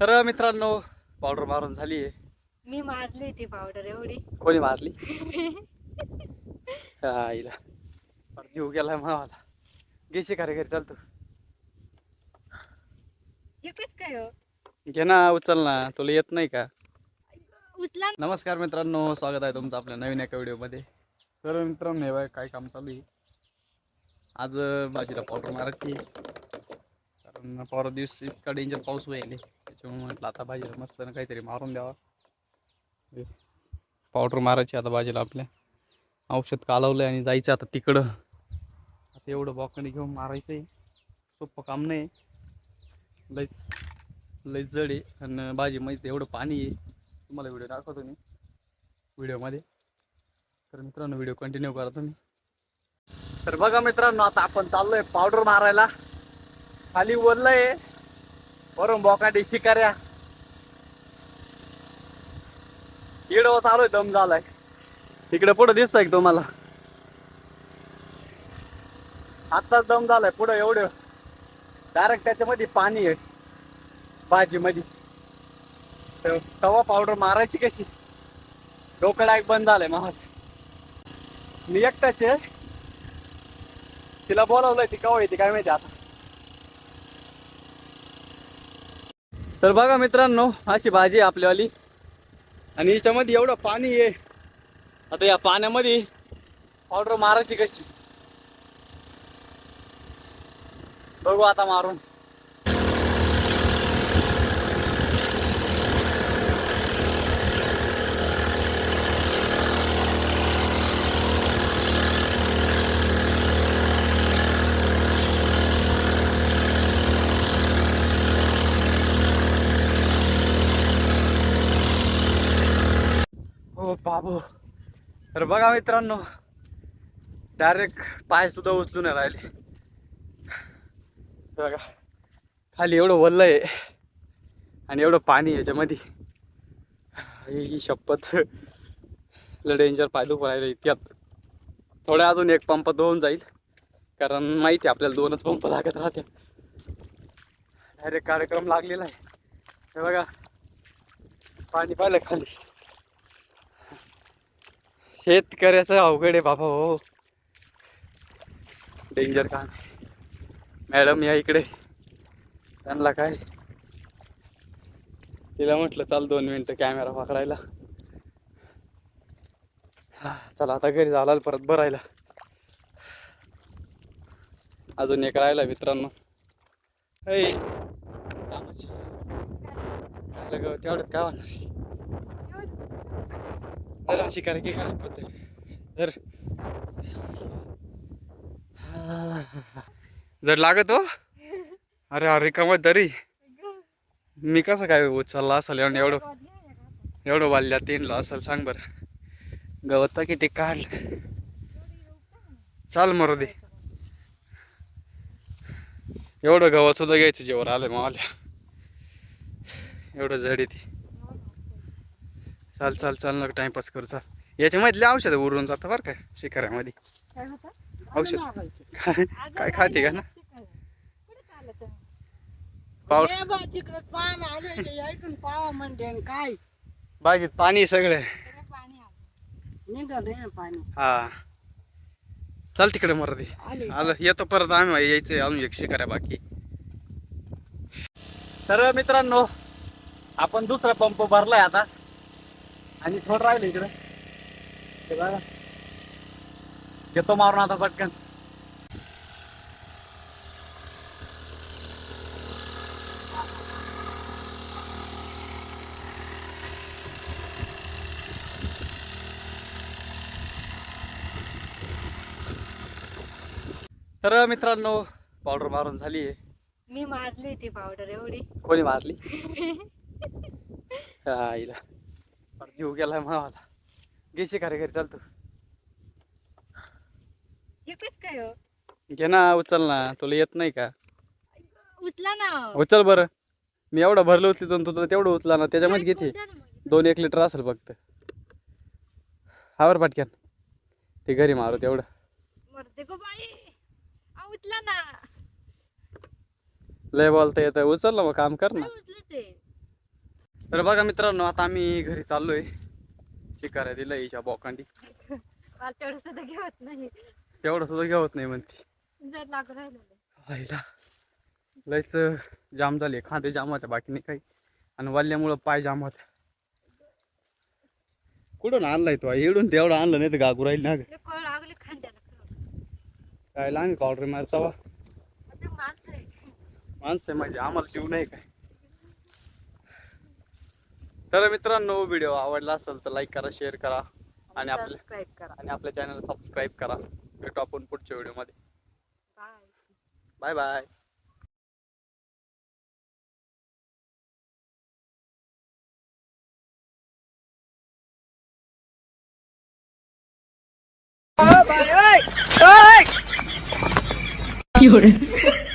तर मित्रांनो पावडर मारून झाली आहे. मी मारली ती पावडर एवढी. कोणी मारली? आईला. जीव गेलाय मावाला घेशी खरे घरी चालतो काय हो? घे ना उचल ना. तुला येत नाही का? उचला नमस्कार मित्रांनो स्वागत आहे तुमचं आपल्या नवीन एका व्हिडिओमध्ये. तर मित्रांनो हे बघा काय काम चालू आहे. आज भाजीला पावडर मारायची. कारण परवा दिवस इतका डेंजर पाऊस व्हायले. त्याच्यामुळे म्हटलं आता भाजीला मस्त ना काहीतरी मारून द्यावा. पावडर मारायची आता भाजीला आपल्या. औषध कालवलं आणि जायचं आता तिकडं. आता एवढं बॉकणी घेऊन मारायचं आहे सोपं काम नाही. लईच लईच जड आहे. आणि भाजीमध्ये एवढं पाणी आहे. तुम्हाला व्हिडिओ दाखवतो मी. व्हिडिओमध्ये. तर मित्रांनो व्हिडिओ कंटिन्यू करा तुम्ही. तर बघा मित्रांनो आता आपण चाललोय पावडर मारायला. खाली ओललंय वरून बोकांडी शिकाऱ्या. इकडं चालू आहे दम झालाय. इकडे पुढे दिसतंय तुम्हाला? आत्ताच दम झालाय पुढं एवढं. डायरेक्ट त्याच्यामध्ये पाणी आहे भाजीमध्ये. तवा पावडर मारायची कशी? डोकं डायरेक्ट बंद झालंय महाग मी एकटाच आहे. तिला बोलावलंय ती कवा येते काय माहिती आता. तर बघा मित्रांनो अशी भाजी आहे आपल्यावाली. आणि याच्यामध्ये एवढं पाणी आहे. आता या पाण्यामध्ये ऑर्डर मारायची कशी? बघू आता मारून. हो बाबू. तर बघा मित्रांनो डायरेक्ट पाय सुद्धा उचलून नाही राहिले. बघा खाली एवढं वल्ल आहे आणि एवढं पाणी याच्यामध्ये. ही शपथ. डेंजर पाय दुखू राहिले इतक्यात. थोड्या अजून एक पंप दोन जाईल. कारण माहिती आहे आपल्याला दोनच पंप लागत राहते डायरेक्ट कार्यक्रम लागलेला आहे. हे बघा पाणी पाहिलं खाली. शेतकऱ्याचं अवघड आहे बाबा हो. डेंजर काम मॅडम या इकडे. त्यांना काय? तिला म्हटलं चाल दोन मिनटं कॅमेरा पकडायला. चला आता घरी झाला परत भरायला. अजून एक राहिला मित्रांनो. ऐ तेवढ्यात काय होणार? चला अशी करा की काय होते तर जर लागत हो? अरे अरे कमत तरी. मी कसं काय उचलला असेल? एवढं एवढं एवढं वाढल्या तीनला असेल सांग बरं. गवत किती काढलं? चाल मरू दे एवढं गवत सुद्धा घ्यायचं जेवर आलं आल्या. एवढं जड येते चाल चाल चाल नका टाइमपास करू चाल. याच्यामधले औषध उरून जातं बरं काय शिकाऱ्यामध्ये औषध. काय काय खाते का ना? पाऊस. पावा म्हणते काय? भाजीत पाणी सगळं. हा. चल तिकडे मर दे. आले आलं येतो परत आम्ही यायचं अजून एक शिकाऱ्या बाकी. तर मित्रांनो आपण दुसरा पंप भरलाय आता. आणि थोडं राहिलं इकडं. हे बघा. घेतो मारून आता पटकन. तर मित्रांनो पावडर मारून झाली आहे. मी मारली ती पावडर एवढी. कोणी मारली? हा, आईला जीव गेलाय मावाला. घेशी खरे घरी चालतो एकच काय हो? घे ना उचल ना. तुला येत नाही का? उचला ना. उचल बरं. मी एवढं भरलं उचली तू तुला तेवढं उचला ना. त्याच्यामध्ये ना मग. दोन एक लिटर असेल फक्त. हावर पाटक्यान. ते घरी मारू तेवढं. मरते गो बाई. आ, उचला ना. लय बोलता येतं. उचल ना मग काम कर ना. काय उचलं ते तर बघा मित्रांनो आता आम्ही घरी चाललोय. शिकाऱ्या दिलं हिच्या बोकांडी. तेवढं सुद्धा घेत नाही. तेवढं सुद्धा घेवत नाही म्हणते. जर लागू राहिलं व्हायला लयच जाम झाले. खांदे जाम होत्या बाकी नाही काही. आणि वाल्यामुळं पाय जाम होत्या कुठून आणलाय तो? येडून तेवढं आणलं नाही तर गागू राहील ना काय आम्ही पावडर आता मानतोय माणसं आहे म्हणजे आम्हाला जीव नाही काय. तर मित्रांनो व्हिडिओ आवडला असेल तर लाईक करा शेअर करा आणि आपल्या सबस्क्राईब करा. आणि आपल्या चॅनल सबस्क्राईब करा. भेटू आपण पुढच्या व्हिडिओमध्ये. Bye bye bye 有人。